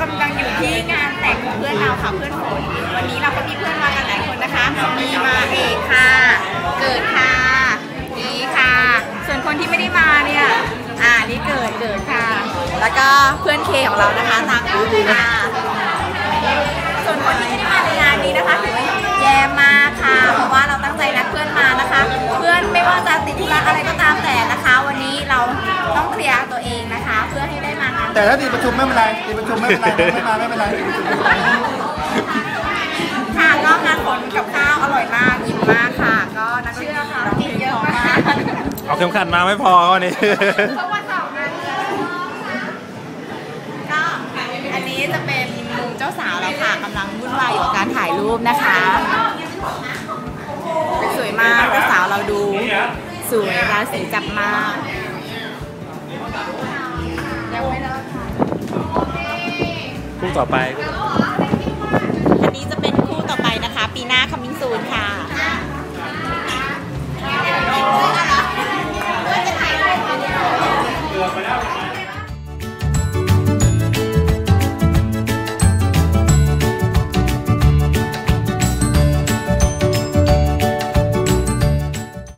กำลังอยู่ที่งานแต่งของเพื่อนเราค่ะเพื่อนฝนวันนี้เราก็มีเพื่อนมากันหลายคนนะคะ มีมาเอกค่ะ เกิดค่ะนี่ค่ะ ส่วนคนที่ไม่ได้มาเนี่ยอ่านี่เกิดเกิดค่ะ แล้วก็เพื่อนเคของเรานะคะตามรูค่ะส่วนคนที่ไม่ได้มาในงานนี้นะคะถือว่าแย่มากค่ะ เพราะว่าเราตั้งใจนัดเพื่อนมานะคะ เพื่อนไม่ว่าจะติดธุระอะไรก็ตามแต่นะคะ วันนี้เราต้องเคลียร์ตัวเองนะคะ เพื่อให้ แต่ถ้าติดประชุมไม่เป็นไรติดประชุมไม่เป็นไรไม่มาไม่เป็นไรค่ะก็งานผลกับข้าวอร่อยมากอิ่มมากค่ะ ก็นักเชื่อค่ะกินเยอะมากเอาเข็มขัดมาไม่พอวันนี้เพราะว่าสองงานก็อันนี้จะเป็นมุมเจ้าสาวแล้วค่ะกำลังวุ่นวายอยู่กับการถ่ายรูปนะคะสวยมากเจ้าสาวเราดูสวยราศีจับมาก คู่ต่อไป อันนี้จะเป็นคู่ต่อไปนะคะ ปีหน้าคัมมิ่งซูนค่ะ